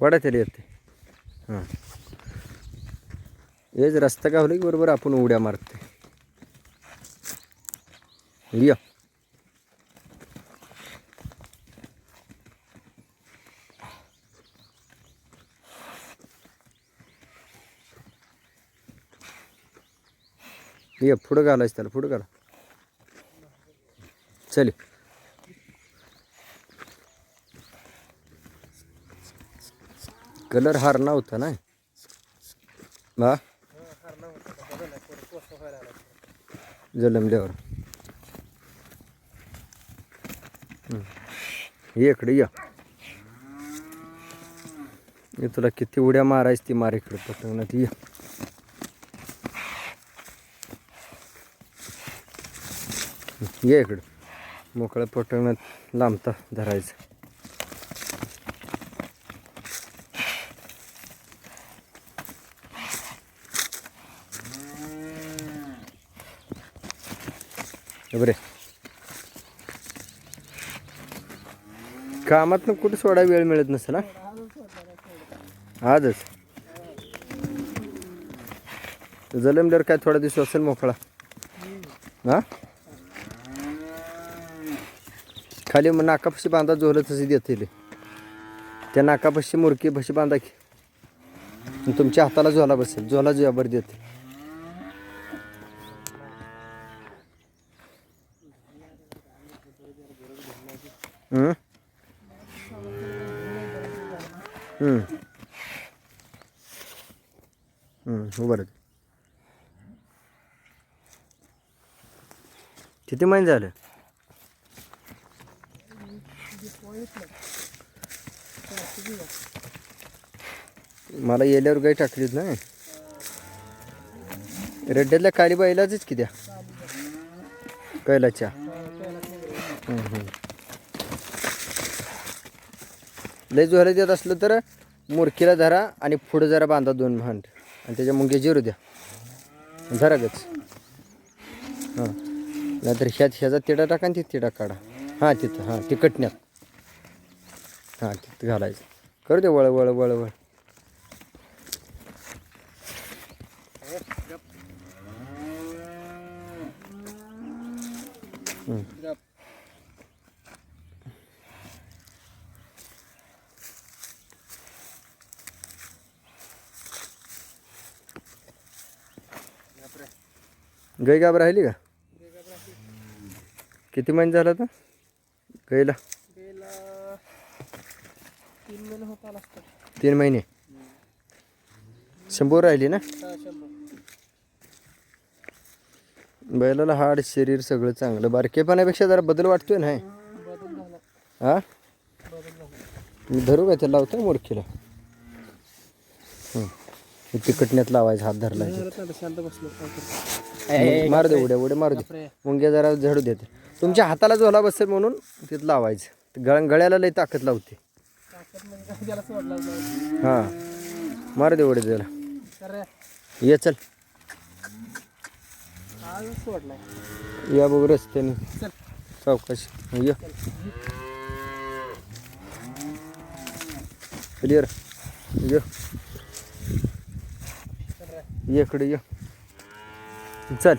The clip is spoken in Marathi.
वडा त्याला येते. हां. हेच रस्ता का होईल की बरोबर आपण उड्या मारते या. ये पुढं घालायचं त्याला पुढं घाला. चल. कलर हार नव्हता ना? हा? जलमल्यावर. ये इकडे या. ये तुला किती उड्या मारायची ती मार इकडे पटवण्यात ये. ये इकडं. मोकळ्या पटवण्यात लांबता धरायचं. बरे. कामात कुठे सोडा वेळ मिळत नसेल ना आजच. जलमल्यावर काय थोडा दिवस असेल मोकळा. हा? खाली मग नाकापाशी बांधा जोहलं तसे देतील. त्या नाकापाशी मुरकी भशी बांधा की. तुमच्या हाताला झोला बसेल. झोला जोयाबर देते हम्म? हम्म. हम्म हो किती महिने झालं? मला येल्यावर गाय टाकलीच ना. रेड्ड्यातल्या काळी बैलाच कित्या कैलाच्या. लय जोरात देत असलं तर मुरकीला धरा आणि पुढं जरा बांधा दोन भांड आणि त्याच्या मुंगे जिरू द्या. धरा गच. हां. नाहीतर ह्याच ह्याचा तिडा टाका आणि तिथं तिडा काढा. हां तिथं हां तिकटण्यात. हां तिथं घालायचं. करू दे वळ वळ वळ वळ. गई गाब राहिली का? किती महिने झाला तर गाईला तीन महिने होत आला असतो. तीन महिने? शंभर राहिली ना? हा बैलाला हाड शरीर सगळं चांगलं. बारकेपणापेक्षा जरा बदल वाटतोय ना हे? बदल झाला. हा? बदल झाला. मी धरू का त्याला? लावतो मोरखीला. तिकटण्यात लावायचा हात धरला? मारू दे उड्या उड्या मारू दे. मुंग्या जरा झडू देते. तुमच्या हाताला झोला बसेल म्हणून तिथं लावायचं. गळ गळ्याला लई ताकद लावते. त्याला सोडला हां. मार दे उड्या त्याला ये चल. या बघ रस्त्याने. चौकशी. सावकाश ये क्लिअर ये. ये इकडे ये. चल.